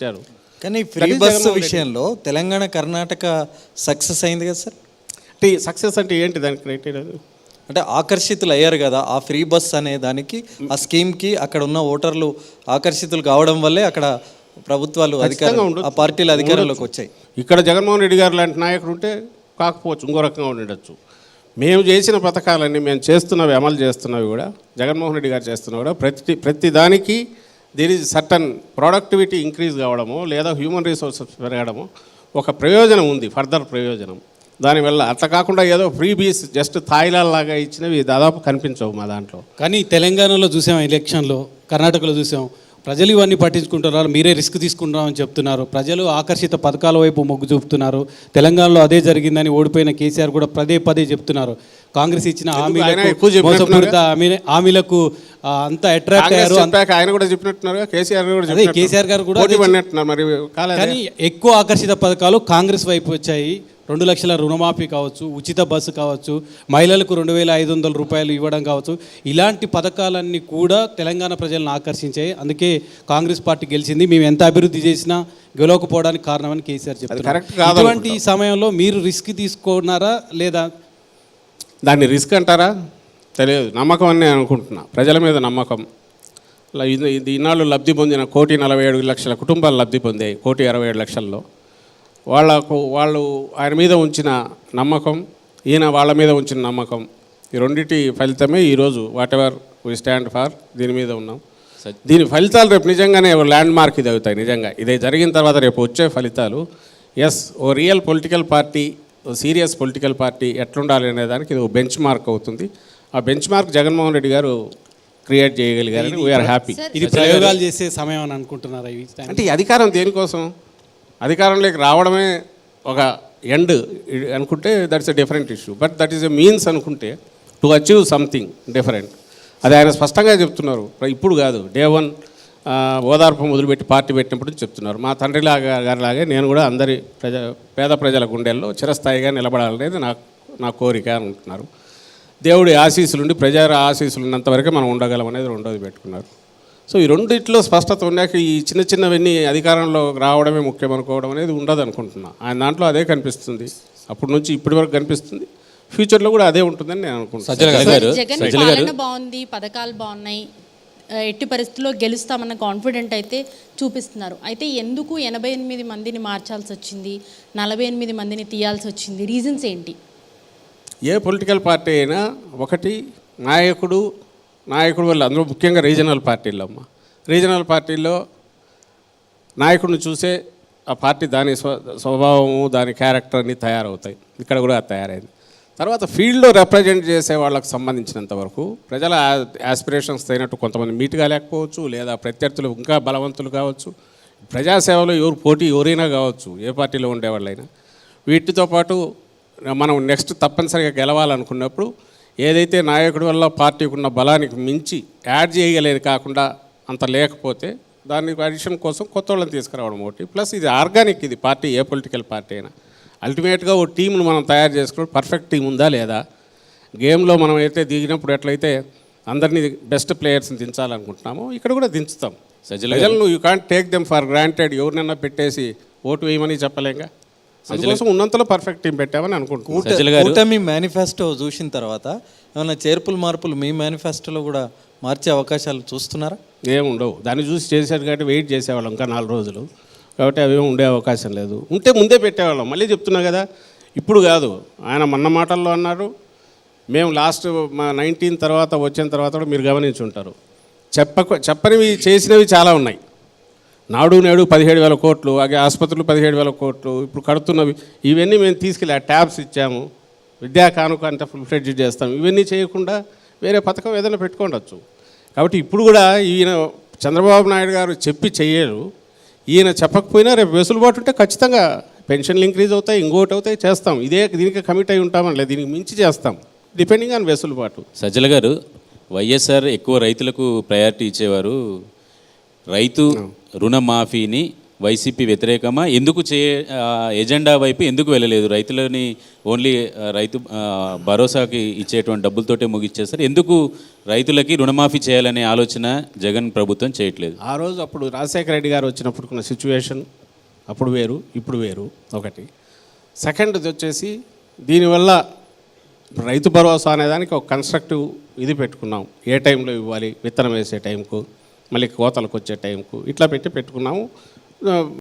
ఇచ్చారు. కానీ free bus. విషయంలో తెలంగాణ కర్ణాటక సక్సెస్ అయింది కదా సార్? అంటే సక్సెస్ అంటే ఏంటి దాని క్రైటీరియా అంటే ఆకర్షితులు అయ్యారు కదా ఆ ఫ్రీ బస్ అనే దానికి ఆ స్కీమ్కి అక్కడ ఉన్న ఓటర్లు ఆకర్షితులు కావడం వల్లే అక్కడ ప్రభుత్వాలు అధికారులు. ఆ పార్టీలు అధికారంలోకి వచ్చాయి. ఇక్కడ జగన్మోహన్ రెడ్డి గారు లాంటి నాయకుడు ఉంటే కాకపోవచ్చు ఇంకో రకంగా ఉండొచ్చు. మేము చేసిన పథకాలన్నీ మేము చేస్తున్నవి అమలు చేస్తున్నవి కూడా జగన్మోహన్ రెడ్డి గారు చేస్తున్నవి కూడా ప్రతి ప్రతి దానికి దీని సర్టన్ ప్రొడక్టివిటీ ఇంక్రీజ్ కావడము లేదా హ్యూమన్ రిసోర్సెస్ పెరగడము ఒక ప్రయోజనం ఉంది ఫర్దర్ ప్రయోజనం. దానివల్ల అట్లా కాకుండా ఏదో ఫ్రీ బీస్ జస్ట్ థాయిలాల్ లాగా ఇచ్చినవి దాదాపు కనిపించవు మా దాంట్లో. కానీ తెలంగాణలో చూసాం ఎలక్షన్లో కర్ణాటకలో చూసాం ప్రజలు ఇవన్నీ పట్టించుకుంటున్నారు మీరే రిస్క్ తీసుకుంటున్నామని చెప్తున్నారు ప్రజలు ఆకర్షిత పథకాల వైపు మొగ్గు చూపుతున్నారు తెలంగాణలో అదే జరిగిందని ఓడిపోయిన కేసీఆర్ కూడా పదే పదే చెప్తున్నారు. కాంగ్రెస్ ఇచ్చిన హామీలకు? మోసపూరిత అంతా అట్రాక్ట్ అయ్యారు ఆయన కూడా చెప్పినట్టున్నారు కేసీఆర్ కూడా. కేసీఆర్ గారు కూడా మరి కానీ ఎక్కువ ఆకర్షిత పథకాలు కాంగ్రెస్ వైపు వచ్చాయి. రెండు లక్షల రుణమాఫీ కావచ్చు ఉచిత బస్సు కావచ్చు మహిళలకు రెండు వేల ఐదు వందల రూపాయలు ఇవ్వడం కావచ్చు. ఇలాంటి పథకాలన్నీ కూడా తెలంగాణ ప్రజలను ఆకర్షించాయి. అందుకే కాంగ్రెస్ పార్టీ గెలిచింది. మేము ఎంత అభివృద్ధి చేసినా గెలవకపోవడానికి కారణమని కేసీఆర్ కాదనుకుంటా. ఇటువంటి సమయంలో మీరు రిస్క్ తీసుకున్నారా లేదా దాన్ని రిస్క్ అంటారా? తెలియదు. నమ్మకం అని నేను అనుకుంటున్నా. ప్రజల మీద నమ్మకం. ఇది- ఇన్నాళ్ళు లబ్ధి పొందిన కోటి నలభై ఏడు లక్షల కుటుంబాలు లబ్ధి పొందాయి కోటి అరవై ఏడు లక్షల్లో. వాళ్ళకు వాళ్ళు ఆయన మీద ఉంచిన నమ్మకం ఈయన వాళ్ళ మీద ఉంచిన నమ్మకం. ఈ రెండిటి ఫలితమే ఈరోజు whatever we stand for దీని మీద ఉన్నాం. దీని ఫలితాలు రేపు నిజంగానే ల్యాండ్ మార్క్ ఇది అవుతాయి నిజంగా. ఇదే జరిగిన తర్వాత రేపు వచ్చే ఫలితాలు. So real political party serious political party ఎట్లుండాలి అనే దానికి ఇది బెంచ్ మార్క్ అవుతుంది. ఆ బెంచ్ మార్క్ జగన్మోహన్ రెడ్డి గారు క్రియేట్ చేయగలిగారని వీఆర్ హ్యాపీ ఇది ప్రయోగాలు చేసే సమయం అని అనుకుంటున్నారా అంటే ఈ అధికారం దేనికోసం? అధికారంలోకి రావడమే ఒక ఎండ్ అనుకుంటే that's a different issue but that is a means అనుకుంటే టు అచీవ్ సంథింగ్ డిఫరెంట్ అది ఆయన స్పష్టంగా చెప్తున్నారు. ఇప్పుడు కాదు డే వన్ ఓదార్పు మొదలుపెట్టి పార్టీ పెట్టినప్పుడు చెప్తున్నారు. మా తండ్రిలాగా గారిలాగే నేను కూడా అందరి ప్రజ పేద ప్రజల గుండెల్లో చిరస్థాయిగా నిలబడాలనేది నా నా కోరిక అనుకుంటున్నారు దేవుడి ఆశీస్సులుండి ప్రజా ఆశీస్సులు ఉన్నంత వరకే మనం ఉండగలం అనేది రెండోది పెట్టుకున్నారు. సో ఈ రెండిట్లో స్పష్టత ఉన్నాక ఈ చిన్న చిన్నవన్నీ అధికారంలో రావడమే ముఖ్యం అనుకోవడం అనేది ఉండదు అనుకుంటున్నా ఆయన దాంట్లో అదే కనిపిస్తుంది. అప్పటి నుంచి ఇప్పటి వరకు కనిపిస్తుంది. ఫ్యూచర్లో కూడా అదే ఉంటుందని నేను అనుకుంటున్నాను సజ్జల గారు బాగుంది పథకాలు బాగున్నాయి ఎట్టి పరిస్థితుల్లో గెలుస్తామన్న కాన్ఫిడెంట్ అయితే చూపిస్తున్నారు. అయితే ఎందుకు ఎనభై ఎనిమిది మందిని మార్చాల్సి వచ్చింది? నలభై ఎనిమిది మందిని తీయాల్సి వచ్చింది? రీజన్స్ ఏంటి? ఏ పొలిటికల్ పార్టీ అయినా ఒకటి నాయకుడు నాయకుడు వల్ల అందులో ముఖ్యంగా రీజనల్ పార్టీల్లో అమ్మ. రీజనల్ పార్టీల్లో నాయకుడిని చూసే ఆ పార్టీ దాని స్వ స్వభావము దాని క్యారెక్టర్ అన్నీ తయారవుతాయి. ఇక్కడ కూడా అది తయారైంది. తర్వాత ఫీల్డ్లో రిప్రజెంట్ చేసే వాళ్ళకి సంబంధించినంత వరకు ప్రజల ఆస్పిరేషన్స్ అయినట్టు కొంతమంది మీట్ కాలేకపోవచ్చు లేదా ప్రత్యర్థులు ఇంకా బలవంతులు కావచ్చు. ప్రజాసేవలో ఎవరు పోటీ ఎవరైనా కావచ్చు ఏ పార్టీలో ఉండేవాళ్ళైనా. వీటితో పాటు మనం నెక్స్ట్ తప్పనిసరిగా గెలవాలనుకున్నప్పుడు ఏదైతే నాయకుడి వల్ల పార్టీకి ఉన్న బలానికి మించి యాడ్ చేయగలేదు కాకుండా అంత లేకపోతే దాని అడిషన్ కోసం కొత్త వాళ్ళని తీసుకురావడం ఒకటి. ప్లస్ ఇది ఆర్గానిక్ ఇది పార్టీ ఏ పొలిటికల్ పార్టీ అయినా. అల్టిమేట్గా ఓ టీంను మనం తయారు చేసుకోవడం పర్ఫెక్ట్ టీం ఉందా లేదా? గేమ్లో మనం అయితే దిగినప్పుడు ఎట్లయితే అందరినీ బెస్ట్ ప్లేయర్స్ని దించాలనుకుంటున్నామో ఇక్కడ కూడా దించుతాం. సజ్జల ప్రజలను you can't take them for granted ఎవరినైనా పెట్టేసి ఓటు వేయమని చెప్పలేంగా? అందుకోసం ఉన్నంతలో పర్ఫెక్ట్ టీం పెట్టామని అనుకుంటున్నాం. సజ్జల కూటమి మేనిఫెస్టో చూసిన తర్వాత ఏమైనా చేర్పులు మార్పులు మీ మేనిఫెస్టోలో కూడా మార్చే అవకాశాలు చూస్తున్నారా? ఏముండవు. దాన్ని చూసి చేశారు కాబట్టి వెయిట్ చేసేవాళ్ళం ఇంకా నాలుగు రోజులు. కాబట్టి అవి ఉండే అవకాశం లేదు. ఉంటే ముందే పెట్టేవాళ్ళం. మళ్ళీ చెప్తున్నా కదా ఇప్పుడు కాదు. ఆయన మొన్న మాటల్లో అన్నారు. మేము లాస్ట్ మా నైన్టీన్ తర్వాత వచ్చిన తర్వాత కూడా మీరు గమనించి ఉంటారు చెప్పక చెప్పనివి చేసినవి చాలా ఉన్నాయి. నాడు నేడు పదిహేడు వేల కోట్లు అలాగే ఆసుపత్రులు పదిహేడు వేల కోట్లు ఇప్పుడు కడుతున్నవి ఇవన్నీ మేము తీసుకెళ్ళి ఆ ట్యాబ్స్ ఇచ్చాము. విద్యా కానుక అంత ఫుల్ ఫ్లెడ్జ్ చేస్తాం ఇవన్నీ చేయకుండా వేరే పథకం ఏదైనా పెట్టుకోండొచ్చు. కాబట్టి ఇప్పుడు కూడా ఈయన చంద్రబాబు నాయుడు గారు చెప్పి చెయ్యరు ఈయన చెప్పకపోయినా రేపు వెసులుబాటు ఉంటే ఖచ్చితంగా పెన్షన్లు ఇంక్రీజ్ అవుతాయి ఇంకోటి అవుతాయి చేస్తాం. ఇదే దీనికి కమిట్ అయి ఉంటామని దీనికి మించి చేస్తాం. డిపెండింగ్ ఆన్ వెసులుబాటు. సజ్జల గారు వైఎస్ఆర్ ఎక్కువ రైతులకు ప్రయారిటీ ఇచ్చేవారు. రైతు రుణమాఫీని వైసీపీ వ్యతిరేకమా? ఎందుకు చే ఎజెండా వైపు ఎందుకు వెళ్ళలేదు? రైతులని ఓన్లీ రైతు భరోసాకి ఇచ్చేటువంటి డబ్బులతోటే ముగిచ్చేస్తారు ఎందుకు రైతులకి రుణమాఫీ చేయాలనే ఆలోచన జగన్ ప్రభుత్వం చేయట్లేదు? ఆ రోజు అప్పుడు రాజశేఖర రెడ్డి గారు వచ్చినప్పుడున్న సిచ్యువేషన్ అప్పుడు వేరు ఇప్పుడు వేరు ఒకటి. సెకండ్ది వచ్చేసి దీనివల్ల రైతు భరోసా అనేదానికి ఒక కన్స్ట్రక్టివ్ ఇది పెట్టుకున్నాం. ఏ టైంలో ఇవ్వాలి? విత్తనం వేసే టైంకు మళ్ళీ కోతలకు వచ్చే టైంకు ఇట్లా పెట్టి పెట్టుకున్నాము. No.